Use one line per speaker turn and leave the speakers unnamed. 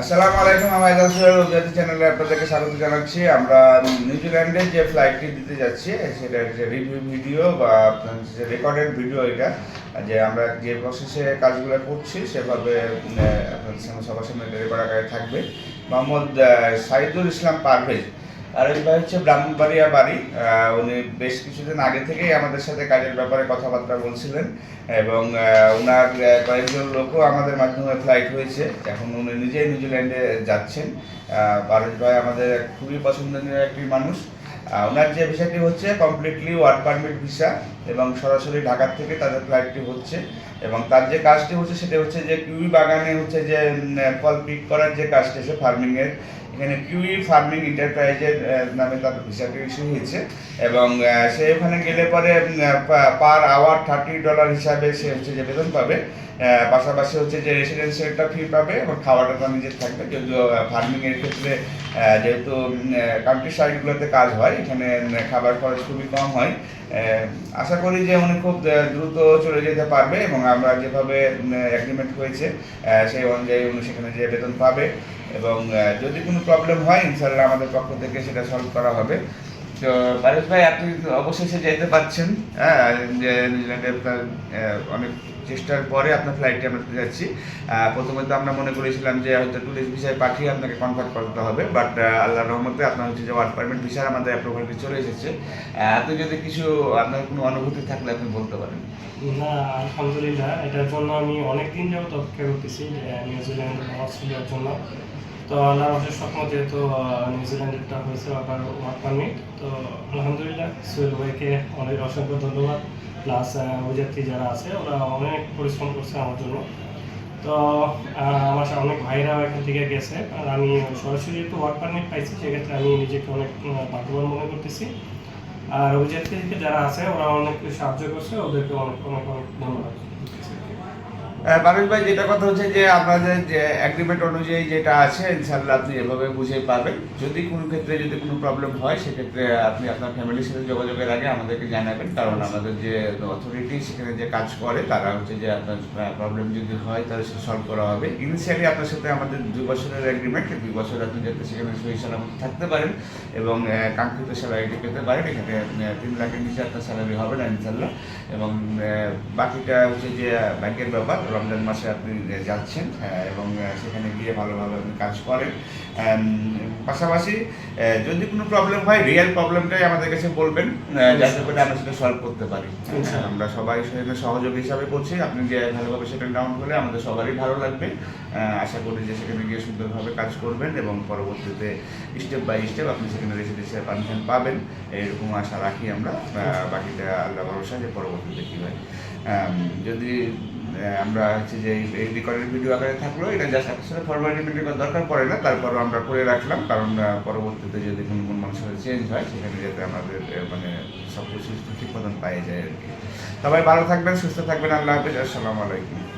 আসসালামু আলাইকুম, আমার এজাজ সোহেল ওজাতি চ্যানেলে আপনাদেরকে স্বাগত জানাচ্ছি। আমরা নিউজিল্যান্ডে যে ফ্লাইটটি দিতে যাচ্ছি, সেটা যে রিভিউ ভিডিও বা রেকর্ডেড ভিডিও এটা, যে আমরা যে প্রসেসে কাজগুলো করছি, সেভাবে সবার সামনে রেকর্ড আকারে থাকবে। মোহাম্মদ সাইদুল ইসলাম পারভেজ আর এই ভাই হচ্ছে ব্রাহ্মণবাড়িয়া বাড়ি উনি বেশ কিছুদিন আগে থেকেই আমাদের সাথে কাজের ব্যাপারে কথাবার্তা বলছিলেন এবং ওনার কয়েকজন লোকও আমাদের মাধ্যমে ফ্লাইট হয়েছে। এখন উনি নিজেই নিউজিল্যান্ডে যাচ্ছেন। পারভেজ ভাই আমাদের খুবই পছন্দনীয় একটি মানুষ। ওনার যে ভিসাটি হচ্ছে কমপ্লিটলি ওয়ার্ক পারমিট ভিসা এবং সরাসরি ঢাকার থেকে তাদের ফ্লাইটটি হচ্ছে এবং তার যে কাজটি হচ্ছে সেটা হচ্ছে যে, কিউই বাগানে হচ্ছে যে ফল পিক করার যে কাজটি আছে ফার্মিংয়ের এখানে কিউই ফার্মিং এন্টারপ্রাইজের নামে তার ভিসাটি ইস্যু হয়েছে। এবং সে ওখানে গেলে পরে পার আওয়ার থার্টি ডলার হিসাবে সে হচ্ছে যে বেতন পাবে পাশাপাশি হচ্ছে যে রেসিডেন্সিয়ালটা ফ্রি পাবে এবং খাওয়াটা তার নিজের থাকবে। যদিও ফার্মিং এর ক্ষেত্রে যেহেতু কান্ট্রি সাইডগুলোতে কাজ হয়, এখানে খাবার খরচ খুবই কম হয়। আশা করি যে উনি খুব দ্রুত চলে যেতে পারবে এবং আমরা যেভাবে অ্যাগ্রিমেন্ট হয়েছে সেই অনুযায়ী উনি সেখানে যে বেতন পাবে। এবং যদি কোনো প্রবলেম হয় ইনশাল্লাহ আমাদের পক্ষ থেকে সেটা সলভ করা হবে। তো পারেশ ভাই, আপনি অবশেষে যেতে পারছেন হ্যাঁ নিউজিল্যান্ডে আপনার অনেক চেষ্টার পরে আপনার ফ্লাইটে আমরা যাচ্ছি। প্রথমে তো আমরা মনে করেছিলাম যে হয়তো টুরিস্ট ভিসায় পাঠিয়ে আপনাকে কনফার্ট করতে হবে বাট আল্লাহর রহমতে আপনার হচ্ছে যে ওয়ার্ক পারমিট ভিসার আমাদের অ্যাপ্রুভালটি চলে এসেছে। আপনি যদি কিছু আপনার কোনো অনুভূতি থাকলে আপনি বলতে পারেন।
না, আলহামদুলিল্লাহ, এটার জন্য আমি অনেক দিন যাবত অপেক্ষা করতেছি নিউজিল্যান্ড অস্ট্রেলিয়ার জন্য। তো আল্লাহর অশেষ স্বপ্ন যেহেতু নিউজিল্যান্ডেরটা হয়েছে আবার ওয়ার্ক পারমিট তো আলহামদুলিল্লাহ, সোহেল ভাইকে অনেক অসংখ্য ধন্যবাদ। প্লাস অভিযাত্রী যারা আছে, ওরা অনেক পরিশ্রম করছে আমার জন্য। তো আমার অনেক ভাইরাও এখান থেকে গেছে, আর আমি সরাসরি যেহেতু ওয়ার্ক পারমিট পাইছি, সেক্ষেত্রে আমি নিজেকে অনেক ভাগ্যবান মনে করতেছি। আর অভিযাত্রী যারা আছে, ওরা অনেক সাহায্য করছে, ওদেরকে অনেক অনেক অনেক ধন্যবাদ।
পারভেজ ভাই, যেটা কথা হচ্ছে যে আপনাদের যে অ্যাগ্রিমেন্ট অনুযায়ী যেটা আছে ইনশাল্লাহ আপনি এভাবে বুঝে পাবেন। যদি কোনো ক্ষেত্রে যদি কোনো প্রবলেম হয়, সেক্ষেত্রে আপনি আপনার ফ্যামিলির সাথে যোগাযোগের আগে আমাদেরকে জানাবেন। কারণ আমাদের যে অথরিটি সেখানে যে কাজ করে, তারা হচ্ছে যে আপনার প্রবলেম যদি হয়, তাহলে সেটা সলভ করা হবে। ইনিশিয়ালি আপনার সাথে আমাদের দুই বছরের এগ্রিমেন্ট দুই বছর আপনি যাতে সেখানে সহি সালামত থাকতে পারেন এবং কাঙ্ক্ষিত স্যালারিটি পেতে পারেন, এখানে তিন লাখের নিচে আপনার স্যালারি হবে না ইনশাল্লাহ এবং বাকিটা হচ্ছে যে ব্যাংকের ব্যাপার রমজান মাসে আপনি যাচ্ছেন এবং সেখানে গিয়ে ভালোভাবে আপনি কাজ করেন। পাশাপাশি যদি কোনো প্রবলেম হয় রিয়েল প্রবলেমটাই আমাদের কাছে বলবেন যাতে করে আমরা সেটা সলভ করতে পারি। আমরা সবাই সেখানে সহযোগী হিসাবে করছি। আপনি যে ভালোভাবে সেটা ডাউন হলে আমাদের সবারই ভালো লাগবে। আশা করি যে সেখানে গিয়ে সুন্দরভাবে কাজ করবেন এবং পরবর্তীতে স্টেপ বাই স্টেপ আপনি সেখানে রেসিডেন্সিয়াল পারমিশন পাবেন। এরকম আশা রাখি আমরা। বাকিটা আল্লাহ ভরসা যে পরবর্তীতে কী হয়। যদি আমরা হচ্ছে যে এই- রেকর্ডের ভিডিও আকারে থাকল এটা জাস্ট সাথে ফরমালিটি দরকার পড়ে না তারপর আমরা করে রাখলাম, কারণ পরবর্তীতে যদি কোনো কোনো মানুষের চেঞ্জ হয়, সেখানে যাতে আমাদের মানে সব কিছু ঠিক মতন পাই যায় আর কি। সবাই ভালো থাকবেন, সুস্থ থাকবেন, আল্লাহ হাফিজ, আসসালামু আলাইকুম।